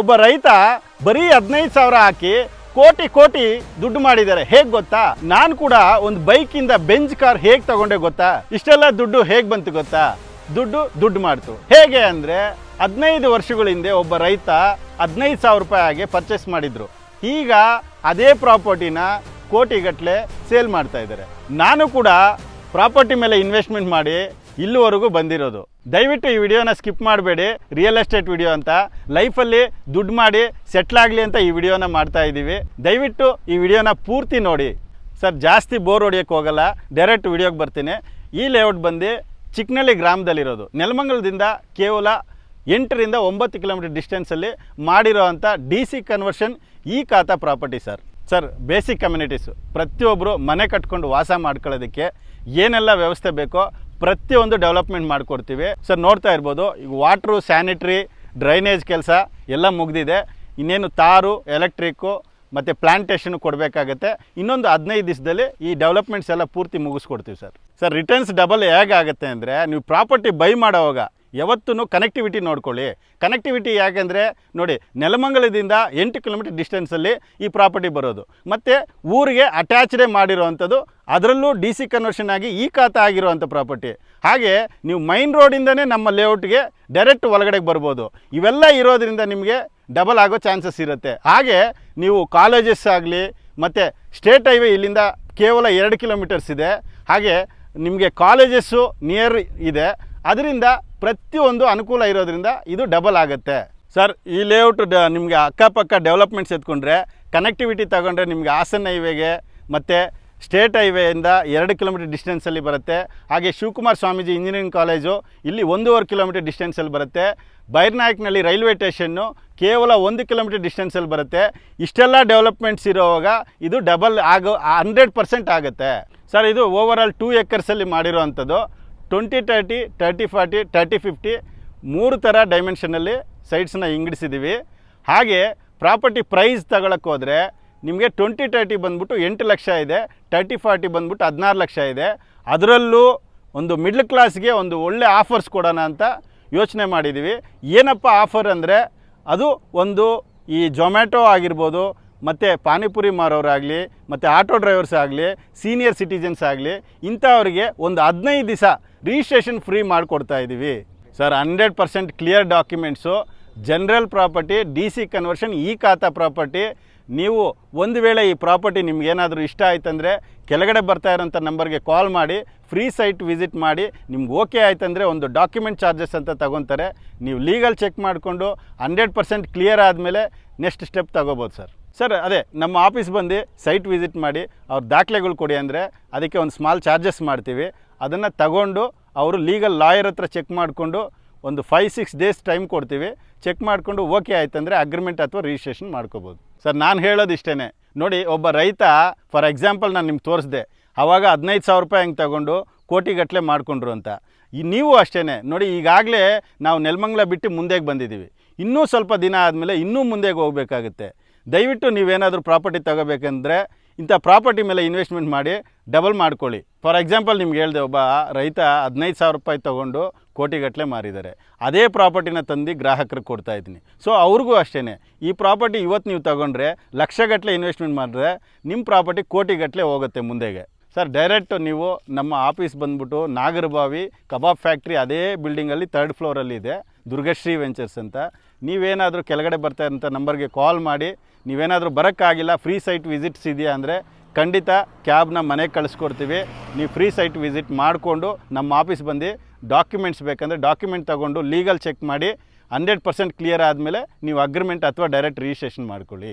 ಒಬ್ಬ ರೈತ ಬರೀ ಹದಿನೈದು ಸಾವಿರ ಹಾಕಿ ಕೋಟಿ ಕೋಟಿ ದುಡ್ಡು ಮಾಡಿದ್ದಾರೆ. ಹೇಗ್ ಗೊತ್ತಾ? ನಾನು ಕೂಡ ಒಂದು ಬೈಕಿಂದ ಬೆಂಚ್ ಕಾರ್ ಹೇಗ್ ತಗೊಂಡೆ ಗೊತ್ತಾ? ಇಷ್ಟೆಲ್ಲ ದುಡ್ಡು ಹೇಗ್ ಬಂತು ಗೊತ್ತಾ? ದುಡ್ಡು ದುಡ್ಡು ಮಾಡ್ತು. ಹೇಗೆ ಅಂದ್ರೆ ಹದಿನೈದು ವರ್ಷಗಳ ಹಿಂದೆ ಒಬ್ಬ ರೈತ ಹದಿನೈದು ಸಾವಿರ ರೂಪಾಯಿ ಹಾಗೆ ಪರ್ಚೇಸ್ ಮಾಡಿದ್ರು. ಈಗ ಅದೇ ಪ್ರಾಪರ್ಟಿನ ಕೋಟಿಗಟ್ಟಲೆ ಸೇಲ್ ಮಾಡ್ತಾ ಇದ್ದಾರೆ. ನಾನು ಕೂಡ ಪ್ರಾಪರ್ಟಿ ಮೇಲೆ ಇನ್ವೆಸ್ಟ್ಮೆಂಟ್ ಮಾಡಿ ಇಲ್ಲಿವರೆಗೂ ಬಂದಿರೋದು. ದಯವಿಟ್ಟು ಈ ವಿಡಿಯೋನ ಸ್ಕಿಪ್ ಮಾಡಬೇಡಿ. ರಿಯಲ್ ಎಸ್ಟೇಟ್ ವಿಡಿಯೋ ಅಂತ. ಲೈಫಲ್ಲಿ ದುಡ್ಡು ಮಾಡಿ ಸೆಟ್ಲ್ ಆಗಲಿ ಅಂತ ಈ ವಿಡಿಯೋನ ಮಾಡ್ತಾ ಇದ್ದೀವಿ. ದಯವಿಟ್ಟು ಈ ವಿಡಿಯೋನ ಪೂರ್ತಿ ನೋಡಿ. ಸರ್, ಜಾಸ್ತಿ ಬೋರ್ ಹೊಡಿಯೋಕ್ಕೆ ಹೋಗಲ್ಲ. ಡೈರೆಕ್ಟ್ ವಿಡಿಯೋಗೆ ಬರ್ತೀನಿ. ಈ ಲೇಔಟ್ ಬಂದು ಚಿಕ್ಕನಳ್ಳಿ ಗ್ರಾಮದಲ್ಲಿರೋದು. ನೆಲಮಂಗಲದಿಂದ ಕೇವಲ ಎಂಟರಿಂದ ಒಂಬತ್ತು ಕಿಲೋಮೀಟರ್ ಡಿಸ್ಟೆನ್ಸಲ್ಲಿ ಮಾಡಿರೋ ಅಂಥ D C conversion E khata property sir. Sir basic communities ಪ್ರತಿಯೊಬ್ಬರು ಮನೆ ಕಟ್ಕೊಂಡು ವಾಸ ಮಾಡ್ಕೊಳ್ಳೋದಕ್ಕೆ ಏನೆಲ್ಲ ವ್ಯವಸ್ಥೆ ಬೇಕೋ ಪ್ರತಿಯೊಂದು ಡೆವಲಪ್ಮೆಂಟ್ ಮಾಡಿಕೊಡ್ತೀವಿ. ಸರ್, ನೋಡ್ತಾ ಇರ್ಬೋದು, ಈಗ ವಾಟ್ರು ಸ್ಯಾನಿಟ್ರಿ ಡ್ರೈನೇಜ್ ಕೆಲಸ ಎಲ್ಲ ಮುಗಿದಿದೆ. ಇನ್ನೇನು ತಾರು ಎಲೆಕ್ಟ್ರಿಕ್ಕು ಮತ್ತು ಪ್ಲಾಂಟೇಷನ್ ಕೊಡಬೇಕಾಗತ್ತೆ. ಇನ್ನೊಂದು ಹದಿನೈದು ದಿವಸದಲ್ಲಿ ಈ ಡೆವಲಪ್ಮೆಂಟ್ಸ್ ಎಲ್ಲ ಪೂರ್ತಿ ಮುಗಿಸ್ಕೊಡ್ತೀವಿ ಸರ್. ಸರ್ ರಿಟರ್ನ್ಸ್ ಡಬಲ್ ಹೇಗಾಗುತ್ತೆ ಅಂದರೆ, ನೀವು ಪ್ರಾಪರ್ಟಿ ಬೈ ಮಾಡೋವಾಗ ಯಾವತ್ತೂ ಕನೆಕ್ಟಿವಿಟಿ ನೋಡ್ಕೊಳ್ಳಿ. ಕನೆಕ್ಟಿವಿಟಿ ಯಾಕೆಂದರೆ ನೋಡಿ, ನೆಲಮಂಗಲದಿಂದ ಎಂಟು ಕಿಲೋಮೀಟರ್ ಡಿಸ್ಟೆನ್ಸಲ್ಲಿ ಈ ಪ್ರಾಪರ್ಟಿ ಬರೋದು. ಮತ್ತು ಊರಿಗೆ ಅಟ್ಯಾಚ್ಡೇ ಮಾಡಿರೋವಂಥದ್ದು, ಅದರಲ್ಲೂ ಡಿ ಸಿ ಕನ್ವರ್ಷನ್ ಆಗಿ ಈ ಖಾತೆ ಆಗಿರುವಂಥ ಪ್ರಾಪರ್ಟಿ ಹಾಗೆ ನೀವು ಮೈನ್ ರೋಡಿಂದನೇ ನಮ್ಮ ಲೇಔಟ್ಗೆ ಡೈರೆಕ್ಟ್ ಒಳಗಡೆಗೆ ಬರ್ಬೋದು. ಇವೆಲ್ಲ ಇರೋದರಿಂದ ನಿಮಗೆ ಡಬಲ್ ಆಗೋ ಚಾನ್ಸಸ್ ಇರುತ್ತೆ. ಹಾಗೆ ನೀವು ಕಾಲೇಜಸ್ ಆಗಲಿ, ಮತ್ತು ಸ್ಟೇಟ್ ಹೈವೇ ಇಲ್ಲಿಂದ ಕೇವಲ ಎರಡು ಕಿಲೋಮೀಟರ್ಸ್ ಇದೆ. ಹಾಗೆ ನಿಮಗೆ ಕಾಲೇಜಸ್ಸು ನಿಯರ್ ಇದೆ. ಅದರಿಂದ ಪ್ರತಿಯೊಂದು ಅನುಕೂಲ ಇರೋದ್ರಿಂದ ಇದು ಡಬಲ್ ಆಗುತ್ತೆ. ಸರ್ ಈ ಲೇಔಟ್ ಡ ನಿಮಗೆ ಅಕ್ಕಪಕ್ಕ ಡೆವಲಪ್ಮೆಂಟ್ಸ್ ಎತ್ಕೊಂಡ್ರೆ ಕನೆಕ್ಟಿವಿಟಿ ತಗೊಂಡ್ರೆ ನಿಮಗೆ ಹಾಸನ ಹೈವೇಗೆ ಮತ್ತು ಸ್ಟೇಟ್ ಹೈವೇಯಿಂದ ಎರಡು ಕಿಲೋಮೀಟರ್ ಡಿಸ್ಟೆನ್ಸಲ್ಲಿ ಬರುತ್ತೆ. ಹಾಗೆ ಶಿವಕುಮಾರ್ ಸ್ವಾಮೀಜಿ ಇಂಜಿನಿಯರಿಂಗ್ ಕಾಲೇಜು ಇಲ್ಲಿ ಒಂದೂವರೆ ಕಿಲೋಮೀಟರ್ ಡಿಸ್ಟೆನ್ಸಲ್ಲಿ ಬರುತ್ತೆ. ಬೈರ್ನಾಯಕ್ನಲ್ಲಿ ರೈಲ್ವೆ ಸ್ಟೇಷನ್ನು ಕೇವಲ ಒಂದು ಕಿಲೋಮೀಟರ್ ಡಿಸ್ಟೆನ್ಸಲ್ಲಿ ಬರುತ್ತೆ. ಇಷ್ಟೆಲ್ಲ ಡೆವಲಪ್ಮೆಂಟ್ಸ್ ಇರೋವಾಗ ಇದು ಡಬಲ್ ಆಗೋ ಹಂಡ್ರೆಡ್ ಪರ್ಸೆಂಟ್ ಆಗುತ್ತೆ. ಸರ್ ಇದು ಓವರ್ ಆಲ್ ಟೂ ಎಕರ್ಸಲ್ಲಿ ಮಾಡಿರೋ ಅಂಥದ್ದು twenty thirty thirty forty thirty fifty ಮೂರು ಥರ ಡೈಮೆನ್ಷನಲ್ಲಿ ಸೈಟ್ಸನ್ನ ಇಂಗಿಡಿಸಿದ್ದೀವಿ ಹಾಗೆ ಪ್ರಾಪರ್ಟಿ ಪ್ರೈಸ್ ತಗೊಳಕ್ಕೆ ಹೋದರೆ ನಿಮಗೆ ಟ್ವೆಂಟಿ ತರ್ಟಿ ಬಂದ್ಬಿಟ್ಟು ಎಂಟು ಲಕ್ಷ ಇದೆ ತರ್ಟಿ ಫಾರ್ಟಿ ಬಂದ್ಬಿಟ್ಟು ಹದಿನಾರು ಲಕ್ಷ ಇದೆ. ಅದರಲ್ಲೂ ಒಂದು ಮಿಡ್ಲ್ ಕ್ಲಾಸ್ಗೆ ಒಂದು ಒಳ್ಳೆ ಆಫರ್ಸ್ ಕೊಡೋಣ ಅಂತ ಯೋಚನೆ ಮಾಡಿದ್ದೀವಿ ಏನಪ್ಪ ಆಫರ್ ಅಂದರೆ ಅದು ಒಂದು ಈ ಜೊಮ್ಯಾಟೊ ಆಗಿರ್ಬೋದು ಮತ್ತು ಪಾನಿಪುರಿ ಮಾರೋರಾಗಲಿ ಮತ್ತು ಆಟೋ ಡ್ರೈವರ್ಸ್ ಆಗಲಿ, ಸೀನಿಯರ್ ಸಿಟಿಜನ್ಸ್ ಆಗಲಿ, ಇಂಥವ್ರಿಗೆ ಒಂದು ಹದಿನೈದು ದಿವಸ ರಿಜಿಸ್ಟ್ರೇಷನ್ ಫ್ರೀ ಮಾಡಿಕೊಡ್ತಾ ಇದ್ದೀವಿ sir, hundred percent clear documents general property D C conversion E khata property ನೀವು ಒಂದು ವೇಳೆ ಈ ಪ್ರಾಪರ್ಟಿ ನಿಮ್ಗೇನಾದರೂ ಇಷ್ಟ ಆಯ್ತಂದರೆ ಕೆಳಗಡೆ ಬರ್ತಾ ಇರೋಂಥ ನಂಬರ್ಗೆ ಕಾಲ್ ಮಾಡಿ ಫ್ರೀ ಸೈಟ್ ವಿಸಿಟ್ ಮಾಡಿ, ನಿಮ್ಗೆ ಓಕೆ ಆಯ್ತಂದರೆ ಒಂದು ಡಾಕ್ಯುಮೆಂಟ್ ಚಾರ್ಜಸ್ ಅಂತ ತಗೊತಾರೆ. ನೀವು ಲೀಗಲ್ ಚೆಕ್ ಮಾಡಿಕೊಂಡು ಹಂಡ್ರೆಡ್ ಪರ್ಸೆಂಟ್ ಕ್ಲಿಯರ್ ಆದಮೇಲೆ ನೆಕ್ಸ್ಟ್ ಸ್ಟೆಪ್ ತಗೋಬೋದು ಸರ್. ಸರ್, ಅದೇ, ನಮ್ಮ ಆಫೀಸ್ ಬಂದು ಸೈಟ್ ವಿಸಿಟ್ ಮಾಡಿ ಅವ್ರ ದಾಖಲೆಗಳು ಕೊಡಿ ಅಂದರೆ ಅದಕ್ಕೆ ಒಂದು ಸ್ಮಾಲ್ ಚಾರ್ಜಸ್ ಮಾಡ್ತೀವಿ. ಅದನ್ನು ತಗೊಂಡು ಅವರು ಲೀಗಲ್ ಲಾಯರ್ ಹತ್ರ ಚೆಕ್ ಮಾಡಿಕೊಂಡು ಒಂದು ಫೈವ್ ಸಿಕ್ಸ್ ಡೇಸ್ ಟೈಮ್ ಕೊಡ್ತೀವಿ. ಚೆಕ್ ಮಾಡಿಕೊಂಡು ಓಕೆ ಆಯ್ತಂದರೆ ಅಗ್ರಿಮೆಂಟ್ ಅಥವಾ ರಿಜಿಸ್ಟ್ರೇಷನ್ ಮಾಡ್ಕೋಬೋದು. ಸರ್, ನಾನು ಹೇಳೋದು ಇಷ್ಟೇ ನೋಡಿ, ಒಬ್ಬ ರೈತ ಫಾರ್ ಎಕ್ಸಾಂಪಲ್ ನಾನು ನಿಮ್ಗೆ ತೋರಿಸ್ದೆ. ಆವಾಗ ಹದಿನೈದು ಸಾವಿರ ರೂಪಾಯಿ ಹಂಗೆ ತಗೊಂಡು ಕೋಟಿಗಟ್ಟಲೆ ಮಾಡಿಕೊಂಡ್ರು ಅಂತ. ಈ ನೀವು ಅಷ್ಟೇ ನೋಡಿ, ಈಗಾಗಲೇ ನಾವು ನೆಲಮಂಗ್ಲ ಬಿಟ್ಟು ಮುಂದೆಗೆ ಬಂದಿದ್ದೀವಿ. ಇನ್ನೂ ಸ್ವಲ್ಪ ದಿನ ಆದಮೇಲೆ ಇನ್ನೂ ಮುಂದೆಗೆ ಹೋಗಬೇಕಾಗುತ್ತೆ. ದಯವಿಟ್ಟು ನೀವೇನಾದರೂ ಪ್ರಾಪರ್ಟಿ ತಗೋಬೇಕಂದ್ರೆ ಇಂಥ ಪ್ರಾಪರ್ಟಿ ಮೇಲೆ ಇನ್ವೆಸ್ಟ್ಮೆಂಟ್ ಮಾಡಿ ಡಬಲ್ ಮಾಡ್ಕೊಳ್ಳಿ. ಫಾರ್ ಎಕ್ಸಾಂಪಲ್ ನಿಮ್ಗೆ ಹೇಳಿದೆ ಒಬ್ಬ ರೈತ ಹದಿನೈದು ಸಾವಿರ ರೂಪಾಯಿ ತೊಗೊಂಡು ಕೋಟಿಗಟ್ಟಲೆ ಮಾರಿದ್ದಾರೆ. ಅದೇ ಪ್ರಾಪರ್ಟಿನ ತಂದು ಗ್ರಾಹಕರಿಗೆ ಕೊಡ್ತಾ ಇದ್ದೀನಿ. ಸೊ ಅವ್ರಿಗೂ ಅಷ್ಟೇ ಈ ಪ್ರಾಪರ್ಟಿ ಇವತ್ತು ನೀವು ತಗೊಂಡ್ರೆ ಲಕ್ಷಗಟ್ಟಲೆ ಇನ್ವೆಸ್ಟ್ಮೆಂಟ್ ಮಾಡಿದ್ರೆ ನಿಮ್ಮ ಪ್ರಾಪರ್ಟಿ ಕೋಟಿಗಟ್ಟಲೆ ಹೋಗುತ್ತೆ ಮುಂದೆಗೆ. ಸರ್, ಡೈರೆಕ್ಟ್ ನೀವು ನಮ್ಮ ಆಫೀಸ್ ಬಂದ್ಬಿಟ್ಟು ನಾಗರಬಾವಿ ಕಬಾಬ್ ಫ್ಯಾಕ್ಟ್ರಿ ಅದೇ ಬಿಲ್ಡಿಂಗಲ್ಲಿ ತರ್ಡ್ ಫ್ಲೋರಲ್ಲಿ ಇದೆ. ದುರ್ಗಶ್ರೀ ವೆಂಚರ್ಸ್ ಅಂತ. ನೀವೇನಾದರೂ ಕೆಳಗಡೆ ಬರ್ತಾ ಇರೋಂಥ ನಂಬರ್ಗೆ ಕಾಲ್ ಮಾಡಿ, ನೀವೇನಾದರೂ ಬರೋಕ್ಕಾಗಿಲ್ಲ, ಫ್ರೀ ಸೈಟ್ ವಿಸಿಟ್ಸ್ ಇದೆಯಾ ಅಂದರೆ ಖಂಡಿತ ಕ್ಯಾಬ್ನ ಮನೆಗೆ ಕಳಿಸ್ಕೊಡ್ತೀವಿ. ನೀವು ಫ್ರೀ ಸೈಟ್ ವಿಸಿಟ್ ಮಾಡಿಕೊಂಡು ನಮ್ಮ ಆಫೀಸ್ ಬಂದು ಡಾಕ್ಯುಮೆಂಟ್ಸ್ ಬೇಕಂದರೆ ಡಾಕ್ಯುಮೆಂಟ್ ತೊಗೊಂಡು ಲೀಗಲ್ ಚೆಕ್ ಮಾಡಿ ಹಂಡ್ರೆಡ್ ಪರ್ಸೆಂಟ್ ಕ್ಲಿಯರ್ ಆದಮೇಲೆ ನೀವು ಅಗ್ರಿಮೆಂಟ್ ಅಥವಾ ಡೈರೆಕ್ಟ್ ರಿಜಿಸ್ಟ್ರೇಷನ್ ಮಾಡ್ಕೊಳ್ಳಿ.